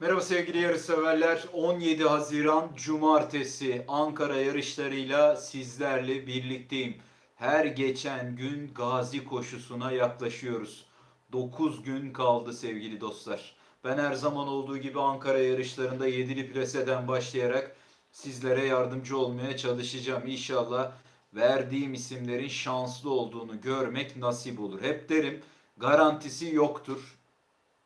Merhaba sevgili yarışseverler. 17 Haziran Cumartesi Ankara yarışlarıyla sizlerle birlikteyim. Her geçen gün Gazi koşusuna yaklaşıyoruz. 9 gün kaldı sevgili dostlar. Ben her zaman olduğu gibi Ankara yarışlarında yedili plaseden başlayarak sizlere yardımcı olmaya çalışacağım. İnşallah verdiğim isimlerin şanslı olduğunu görmek nasip olur. Hep derim garantisi yoktur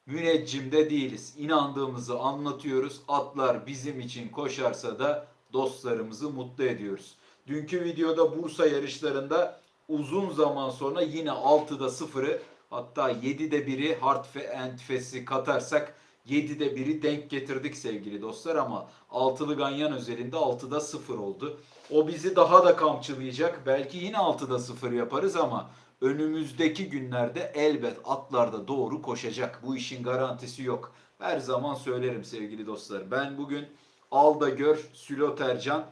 müneccimde değiliz. İnandığımızı anlatıyoruz. Atlar bizim için koşarsa da dostlarımızı mutlu ediyoruz. Dünkü videoda Bursa yarışlarında uzun zaman sonra yine 6'da 0'ı hatta 7'de 1'i hard and fast'i katarsak 7'de 1'i denk getirdik sevgili dostlar ama altılı ganyan özelinde 6'da 0 oldu. O bizi daha da kamçılayacak. Belki yine 6'da 0 yaparız ama önümüzdeki günlerde elbet atlarda doğru koşacak. Bu işin garantisi yok. Her zaman söylerim sevgili dostlar. Ben bugün Alda Gör, Sülo Tercan,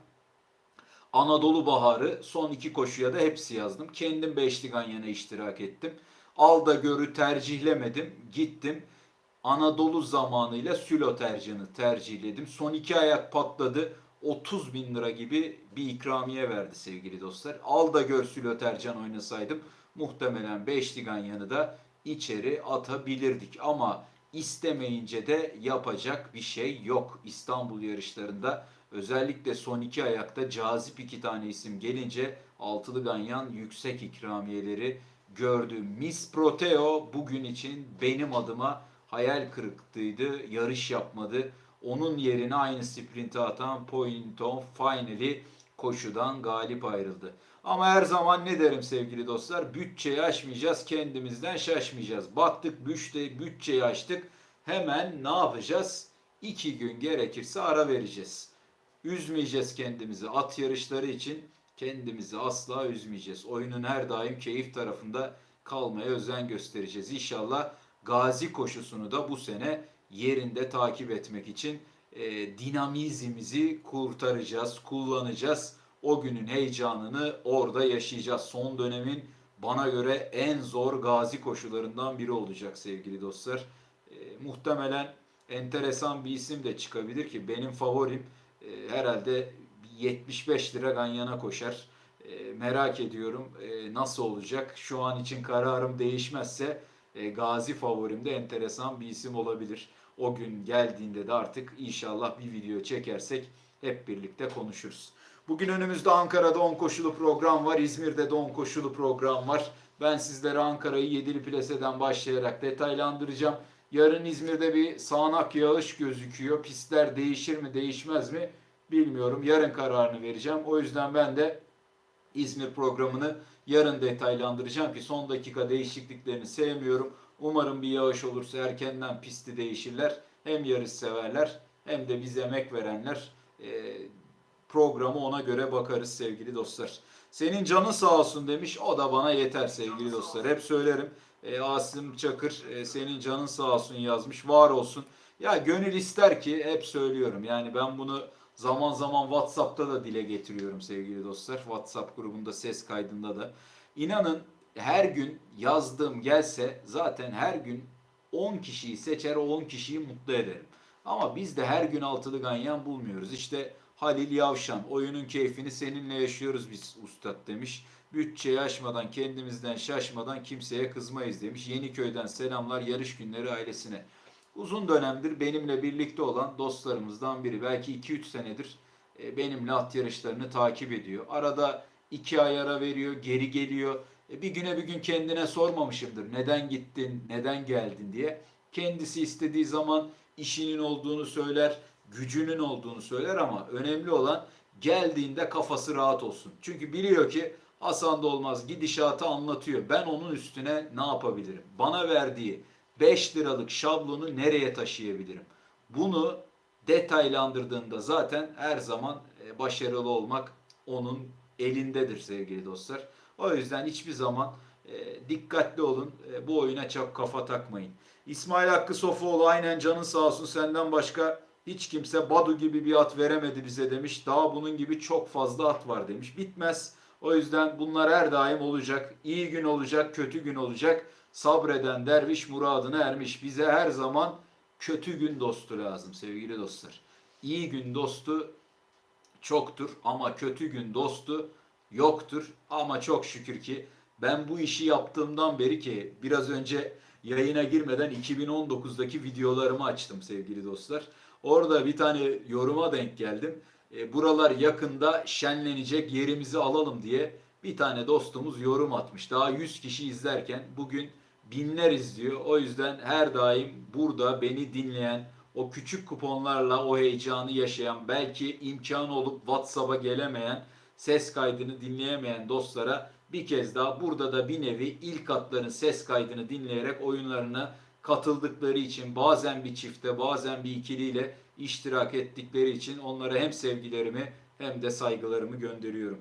Anadolu Baharı son iki koşuya da hepsi yazdım. Kendim beşli ganyana iştirak ettim. Alda Gör'ü tercihlemedim. Gittim. Anadolu zamanıyla Sülo Tercan'ı tercihledim. Son iki ayak patladı. 30 bin lira gibi bir ikramiye verdi sevgili dostlar. Alda Gör Sülo Tercan oynasaydım muhtemelen beşli ganyanı da içeri atabilirdik. Ama istemeyince de yapacak bir şey yok. İstanbul yarışlarında özellikle son iki ayakta cazip iki tane isim gelince altılı ganyan yüksek ikramiyeleri gördü. Miss Proteo bugün için benim adıma hayal kırıklığıydı. Yarış yapmadı. Onun yerine aynı sprinti atan Pointon finally koşudan galip ayrıldı. Ama her zaman ne derim sevgili dostlar? Bütçeyi aşmayacağız, kendimizden şaşmayacağız. Baktık bütçe, bütçeyi aştık. Hemen ne yapacağız? İki gün gerekirse ara vereceğiz. Üzmeyeceğiz kendimizi. At yarışları için kendimizi asla üzmeyeceğiz. Oyunun her daim keyif tarafında kalmaya özen göstereceğiz. İnşallah Gazi koşusunu da bu sene yerinde takip etmek için e, dinamizmimizi kurtaracağız, kullanacağız. O günün heyecanını orada yaşayacağız. Son dönemin bana göre en zor gazi koşularından biri olacak sevgili dostlar. E, muhtemelen enteresan bir isim de çıkabilir ki benim favorim e, herhalde 75 lira Ganyan'a koşar. E, merak ediyorum e, nasıl olacak. Şu an için kararım değişmezse e, Gazi favorimde enteresan bir isim olabilir. O gün geldiğinde de artık inşallah bir video çekersek hep birlikte konuşuruz. Bugün önümüzde Ankara'da 10 koşulu program var. İzmir'de de 10 koşulu program var. Ben sizlere Ankara'yı yedili plaseden başlayarak detaylandıracağım. Yarın İzmir'de bir sağanak yağış gözüküyor. Pistler değişir mi değişmez mi bilmiyorum. Yarın kararını vereceğim. O yüzden ben de İzmir programını yarın detaylandıracağım ki son dakika değişikliklerini sevmiyorum. Umarım bir yağış olursa erkenden pisti değişirler. Hem yarış severler hem de biz emek verenler e, programı ona göre bakarız sevgili dostlar. Senin canın sağ olsun demiş. O da bana yeter sevgili dostlar. Hep söylerim. E, Asım Çakır e, senin canın sağ olsun yazmış. Var olsun. Ya gönül ister ki hep söylüyorum. Yani ben bunu zaman zaman WhatsApp'ta da dile getiriyorum sevgili dostlar. WhatsApp grubunda ses kaydında da. İnanın her gün yazdığım gelse zaten her gün 10 kişiyi seçer, o 10 kişiyi mutlu ederim. Ama biz de her gün altılı ganyan bulmuyoruz. İşte Halil Yavşan, oyunun keyfini seninle yaşıyoruz biz ustad demiş. Bütçeyi aşmadan, kendimizden şaşmadan kimseye kızmayız demiş. Yeniköy'den selamlar yarış günleri ailesine. Uzun dönemdir benimle birlikte olan dostlarımızdan biri. Belki 2-3 senedir e, benimle at yarışlarını takip ediyor. Arada iki ay ara veriyor, geri geliyor. E, bir güne bir gün kendine sormamışımdır. Neden gittin, neden geldin diye. Kendisi istediği zaman işinin olduğunu söyler, gücünün olduğunu söyler ama önemli olan geldiğinde kafası rahat olsun. Çünkü biliyor ki Hasan da olmaz gidişatı anlatıyor. Ben onun üstüne ne yapabilirim? Bana verdiği 5 liralık şablonu nereye taşıyabilirim? Bunu detaylandırdığında zaten her zaman e, başarılı olmak onun elindedir sevgili dostlar. O yüzden hiçbir zaman e, dikkatli olun. E, bu oyuna çok kafa takmayın. İsmail Hakkı Sofuoğlu aynen canın sağ olsun senden başka hiç kimse Badu gibi bir at veremedi bize demiş. Daha bunun gibi çok fazla at var demiş. Bitmez. O yüzden bunlar her daim olacak. İyi gün olacak, kötü gün olacak. Sabreden derviş muradına ermiş. Bize her zaman kötü gün dostu lazım sevgili dostlar. İyi gün dostu çoktur ama kötü gün dostu yoktur. Ama çok şükür ki ben bu işi yaptığımdan beri ki biraz önce yayına girmeden 2019'daki videolarımı açtım sevgili dostlar. Orada bir tane yoruma denk geldim. E, buralar yakında şenlenecek yerimizi alalım diye bir tane dostumuz yorum atmış. Daha 100 kişi izlerken bugün binler izliyor. O yüzden her daim burada beni dinleyen, o küçük kuponlarla o heyecanı yaşayan, belki imkanı olup WhatsApp'a gelemeyen, ses kaydını dinleyemeyen dostlara bir kez daha burada da bir nevi ilk atların ses kaydını dinleyerek oyunlarına katıldıkları için bazen bir çifte bazen bir ikiliyle iştirak ettikleri için onlara hem sevgilerimi hem de saygılarımı gönderiyorum.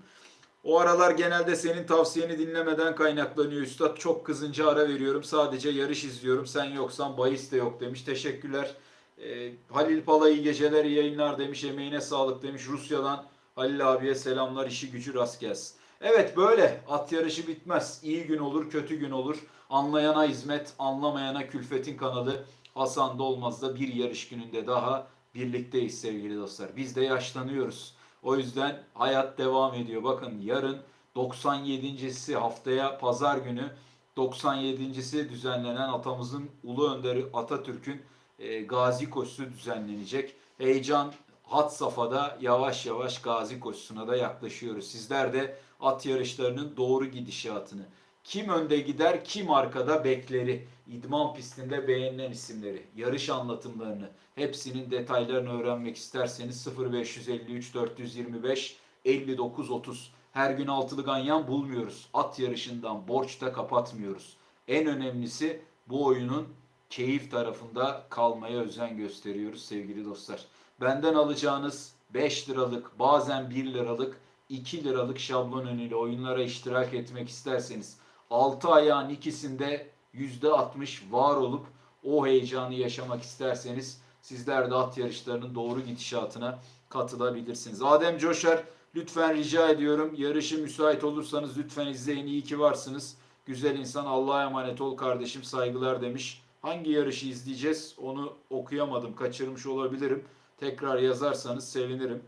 O aralar genelde senin tavsiyeni dinlemeden kaynaklanıyor üstad. Çok kızınca ara veriyorum. Sadece yarış izliyorum. Sen yoksan bahis de yok demiş. Teşekkürler. Ee, Halil Pala iyi geceler, iyi yayınlar demiş. Emeğine sağlık demiş. Rusya'dan Halil abiye selamlar. işi gücü rast gelsin. Evet böyle. At yarışı bitmez. İyi gün olur, kötü gün olur. Anlayana hizmet, anlamayana külfetin kanalı. Hasan Dolmaz'da bir yarış gününde daha birlikteyiz sevgili dostlar. Biz de yaşlanıyoruz. O yüzden hayat devam ediyor. Bakın yarın 97.si haftaya pazar günü 97.si düzenlenen atamızın ulu önderi Atatürk'ün e, gazi koşusu düzenlenecek. Heyecan hat safhada yavaş yavaş gazi koşusuna da yaklaşıyoruz. Sizler de at yarışlarının doğru gidişatını, kim önde gider, kim arkada bekleri, idman pistinde beğenilen isimleri, yarış anlatımlarını, hepsinin detaylarını öğrenmek isterseniz 0553 425 59 30. Her gün altılı ganyan bulmuyoruz. At yarışından borçta kapatmıyoruz. En önemlisi bu oyunun keyif tarafında kalmaya özen gösteriyoruz sevgili dostlar. Benden alacağınız 5 liralık, bazen 1 liralık, 2 liralık şablon önüyle oyunlara iştirak etmek isterseniz 6 ayağın ikisinde %60 var olup o heyecanı yaşamak isterseniz sizler de at yarışlarının doğru gidişatına katılabilirsiniz. Adem Coşar lütfen rica ediyorum yarışı müsait olursanız lütfen izleyin iyi ki varsınız. Güzel insan Allah'a emanet ol kardeşim saygılar demiş. Hangi yarışı izleyeceğiz onu okuyamadım kaçırmış olabilirim. Tekrar yazarsanız sevinirim.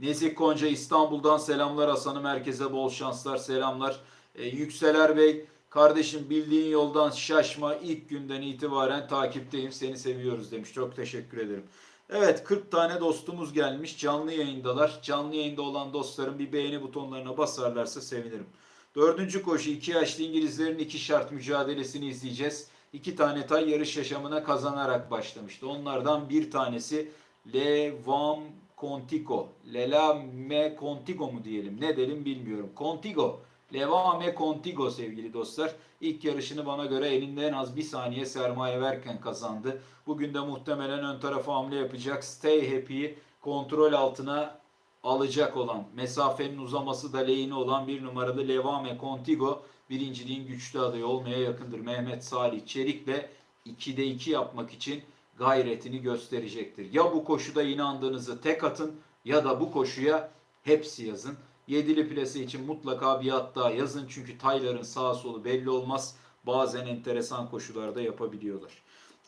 Nezih Konca İstanbul'dan selamlar Hasan'ı merkeze bol şanslar selamlar. Ee, Yükseler Bey kardeşim bildiğin yoldan şaşma ilk günden itibaren takipteyim seni seviyoruz demiş. Çok teşekkür ederim. Evet 40 tane dostumuz gelmiş canlı yayındalar. Canlı yayında olan dostlarım bir beğeni butonlarına basarlarsa sevinirim. Dördüncü koşu iki yaşlı İngilizlerin iki şart mücadelesini izleyeceğiz. İki tane tay yarış yaşamına kazanarak başlamıştı. Onlardan bir tanesi Levam Contigo. Lela Me Contigo mu diyelim? Ne dedim bilmiyorum. Contigo. Levame Contigo sevgili dostlar. İlk yarışını bana göre elinde en az bir saniye sermaye verken kazandı. Bugün de muhtemelen ön tarafa hamle yapacak. Stay Happy'yi kontrol altına alacak olan, mesafenin uzaması da lehine olan bir numaralı Levame Contigo birinciliğin güçlü adayı olmaya yakındır. Mehmet Salih Çelik'le 2'de 2 yapmak için gayretini gösterecektir. Ya bu koşuda inandığınızı tek atın ya da bu koşuya hepsi yazın. Yedili plase için mutlaka bir at daha yazın. Çünkü tayların sağ solu belli olmaz. Bazen enteresan koşularda yapabiliyorlar.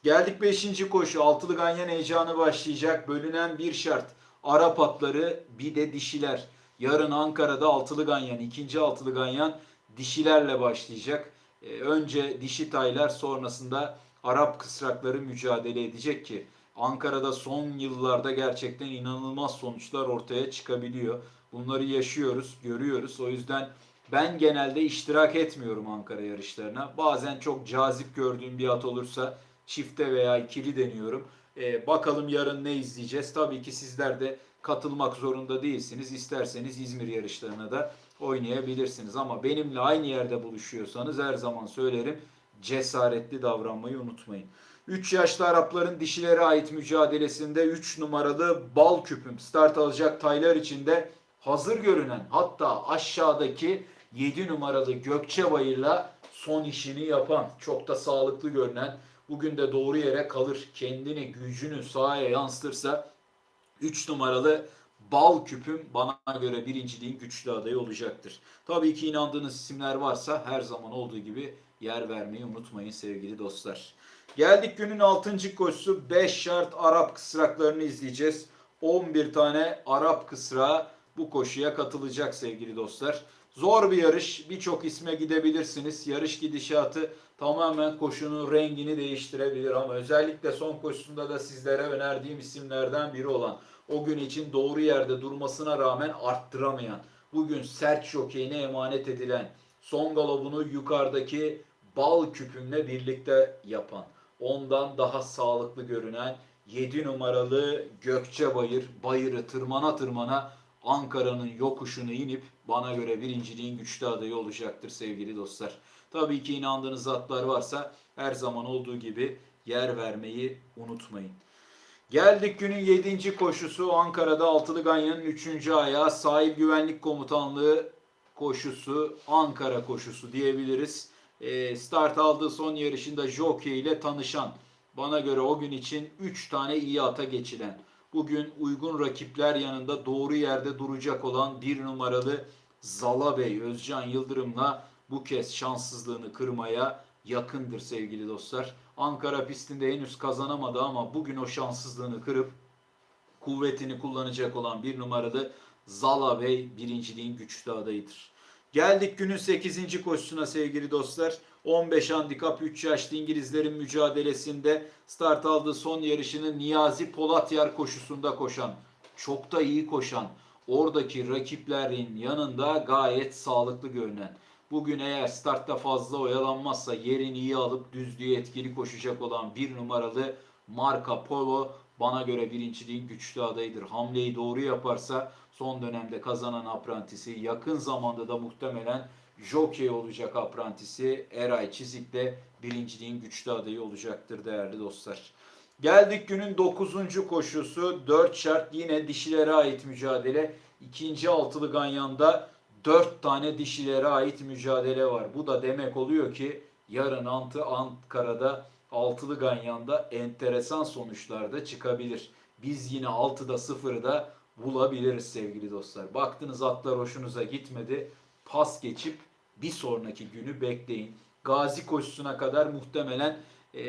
Geldik 5. koşu. Altılı ganyan heyecanı başlayacak. Bölünen bir şart. Arap atları bir de dişiler. Yarın Ankara'da altılı ganyan, ikinci altılı ganyan dişilerle başlayacak. Ee, önce dişi taylar sonrasında Arap kısrakları mücadele edecek ki Ankara'da son yıllarda gerçekten inanılmaz sonuçlar ortaya çıkabiliyor. Bunları yaşıyoruz, görüyoruz. O yüzden ben genelde iştirak etmiyorum Ankara yarışlarına. Bazen çok cazip gördüğüm bir at olursa çifte veya ikili deniyorum. Ee, bakalım yarın ne izleyeceğiz. Tabii ki sizler de katılmak zorunda değilsiniz. İsterseniz İzmir yarışlarına da oynayabilirsiniz. Ama benimle aynı yerde buluşuyorsanız her zaman söylerim cesaretli davranmayı unutmayın. 3 yaşlı Arapların dişilere ait mücadelesinde 3 numaralı bal küpüm start alacak taylar içinde hazır görünen hatta aşağıdaki 7 numaralı Gökçebayır'la son işini yapan çok da sağlıklı görünen bugün de doğru yere kalır kendini gücünü sahaya yansıtırsa 3 numaralı bal küpüm bana göre birinciliğin güçlü adayı olacaktır. Tabii ki inandığınız isimler varsa her zaman olduğu gibi yer vermeyi unutmayın sevgili dostlar. Geldik günün 6. koşusu 5 şart Arap kısraklarını izleyeceğiz. 11 tane Arap kısrağı bu koşuya katılacak sevgili dostlar. Zor bir yarış. Birçok isme gidebilirsiniz. Yarış gidişatı tamamen koşunun rengini değiştirebilir ama özellikle son koşusunda da sizlere önerdiğim isimlerden biri olan o gün için doğru yerde durmasına rağmen arttıramayan, bugün sert jokeyine emanet edilen, son galobunu yukarıdaki bal küpümle birlikte yapan, ondan daha sağlıklı görünen 7 numaralı Gökçebayır bayırı tırmana tırmana Ankara'nın yokuşunu inip bana göre birinciliğin güçlü adayı olacaktır sevgili dostlar. Tabii ki inandığınız atlar varsa her zaman olduğu gibi yer vermeyi unutmayın. Geldik günün 7. koşusu Ankara'da Altılı Ganyan'ın 3. ayağı sahil güvenlik komutanlığı koşusu Ankara koşusu diyebiliriz. Ee, start aldığı son yarışında Jockey ile tanışan bana göre o gün için 3 tane iyi ata geçilen bugün uygun rakipler yanında doğru yerde duracak olan bir numaralı Zala Bey Özcan Yıldırım'la bu kez şanssızlığını kırmaya yakındır sevgili dostlar. Ankara pistinde henüz kazanamadı ama bugün o şanssızlığını kırıp kuvvetini kullanacak olan bir numaralı Zala Bey birinciliğin güçlü adayıdır. Geldik günün 8. koşusuna sevgili dostlar. 15 handikap 3 yaşlı İngilizlerin mücadelesinde start aldığı son yarışını Niyazi Polatyar koşusunda koşan, çok da iyi koşan, oradaki rakiplerin yanında gayet sağlıklı görünen, bugün eğer startta fazla oyalanmazsa yerini iyi alıp düzlüğe etkili koşacak olan bir numaralı Marca Polo bana göre birinciliğin güçlü adayıdır. Hamleyi doğru yaparsa son dönemde kazanan aprantisi yakın zamanda da muhtemelen jockey olacak aprantisi Eray Çizik de birinciliğin güçlü adayı olacaktır değerli dostlar. Geldik günün 9. koşusu 4 şart yine dişilere ait mücadele. İkinci altılı ganyanda 4 tane dişilere ait mücadele var. Bu da demek oluyor ki yarın Antı Ankara'da altılı ganyanda enteresan sonuçlar da çıkabilir. Biz yine 6'da 0'da bulabiliriz sevgili dostlar. Baktınız atlar hoşunuza gitmedi. Pas geçip bir sonraki günü bekleyin. Gazi koşusuna kadar muhtemelen e,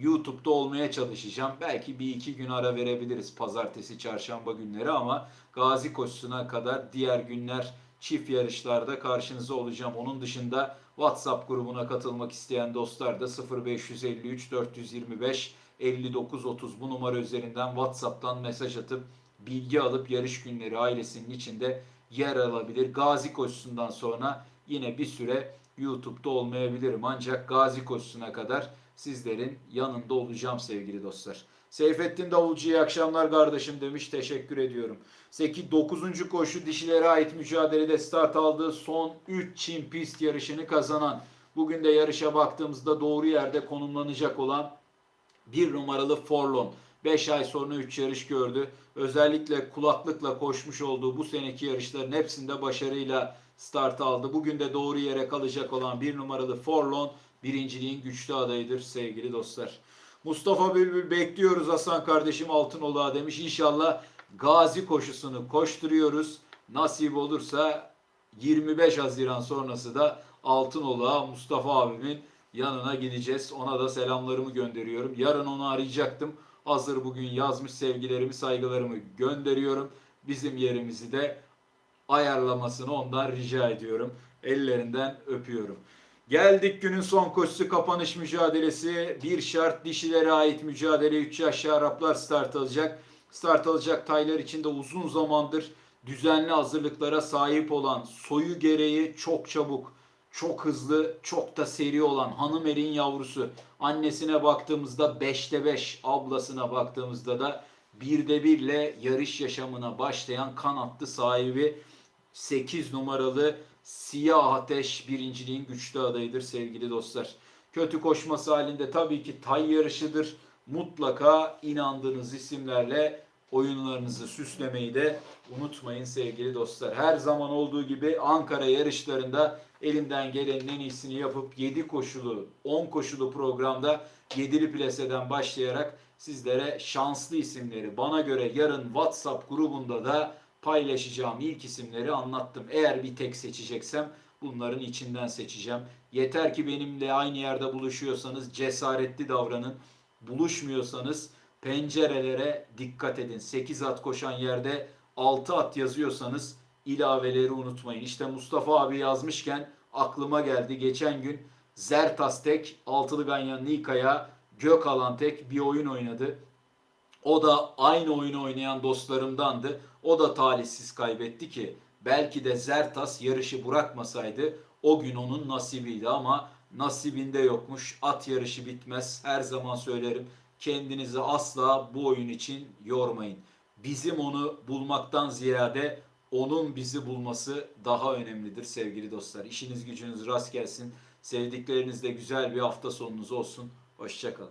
YouTube'da olmaya çalışacağım. Belki bir iki gün ara verebiliriz pazartesi, çarşamba günleri ama Gazi koşusuna kadar diğer günler çift yarışlarda karşınıza olacağım. Onun dışında WhatsApp grubuna katılmak isteyen dostlar da 0553 425 59 30 bu numara üzerinden WhatsApp'tan mesaj atıp bilgi alıp yarış günleri ailesinin içinde yer alabilir. Gazi koşusundan sonra yine bir süre YouTube'da olmayabilirim. Ancak Gazi koşusuna kadar sizlerin yanında olacağım sevgili dostlar. Seyfettin Davulcu iyi akşamlar kardeşim demiş. Teşekkür ediyorum. 8 9. koşu dişilere ait mücadelede start aldığı son 3 Çin pist yarışını kazanan bugün de yarışa baktığımızda doğru yerde konumlanacak olan bir numaralı Forlon. 5 ay sonra 3 yarış gördü. Özellikle kulaklıkla koşmuş olduğu bu seneki yarışların hepsinde başarıyla start aldı. Bugün de doğru yere kalacak olan bir numaralı Forlon birinciliğin güçlü adayıdır sevgili dostlar. Mustafa Bülbül bekliyoruz Hasan kardeşim Altınoluk'a demiş. İnşallah Gazi koşusunu koşturuyoruz. Nasip olursa 25 Haziran sonrası da Altınoluk'a Mustafa abimin yanına gideceğiz. Ona da selamlarımı gönderiyorum. Yarın onu arayacaktım. Hazır bugün yazmış sevgilerimi, saygılarımı gönderiyorum. Bizim yerimizi de ayarlamasını ondan rica ediyorum. Ellerinden öpüyorum. Geldik günün son koşusu kapanış mücadelesi. Bir şart dişilere ait mücadele. 3 yaşlı Araplar start alacak. Start alacak taylar içinde uzun zamandır düzenli hazırlıklara sahip olan soyu gereği çok çabuk, çok hızlı, çok da seri olan hanım erin yavrusu. Annesine baktığımızda 5'te 5, ablasına baktığımızda da 1'de 1 ile yarış yaşamına başlayan kanatlı sahibi 8 numaralı Siyah Ateş birinciliğin güçlü adayıdır sevgili dostlar. Kötü koşması halinde tabii ki tay yarışıdır. Mutlaka inandığınız isimlerle oyunlarınızı süslemeyi de unutmayın sevgili dostlar. Her zaman olduğu gibi Ankara yarışlarında elimden gelenin en iyisini yapıp 7 koşulu, 10 koşulu programda 7'li plaseden başlayarak sizlere şanslı isimleri bana göre yarın WhatsApp grubunda da paylaşacağım ilk isimleri anlattım. Eğer bir tek seçeceksem Bunların içinden seçeceğim. Yeter ki benimle aynı yerde buluşuyorsanız cesaretli davranın. Buluşmuyorsanız pencerelere dikkat edin. 8 at koşan yerde 6 at yazıyorsanız ilaveleri unutmayın. İşte Mustafa abi yazmışken aklıma geldi. Geçen gün Zertastek, Altılı Ganyan Nika'ya Gökalan tek bir oyun oynadı. O da aynı oyunu oynayan dostlarımdandı. O da talihsiz kaybetti ki belki de Zertas yarışı bırakmasaydı o gün onun nasibiydi ama nasibinde yokmuş. At yarışı bitmez. Her zaman söylerim. Kendinizi asla bu oyun için yormayın. Bizim onu bulmaktan ziyade onun bizi bulması daha önemlidir sevgili dostlar. İşiniz gücünüz rast gelsin. Sevdiklerinizle güzel bir hafta sonunuz olsun. Hoşçakalın.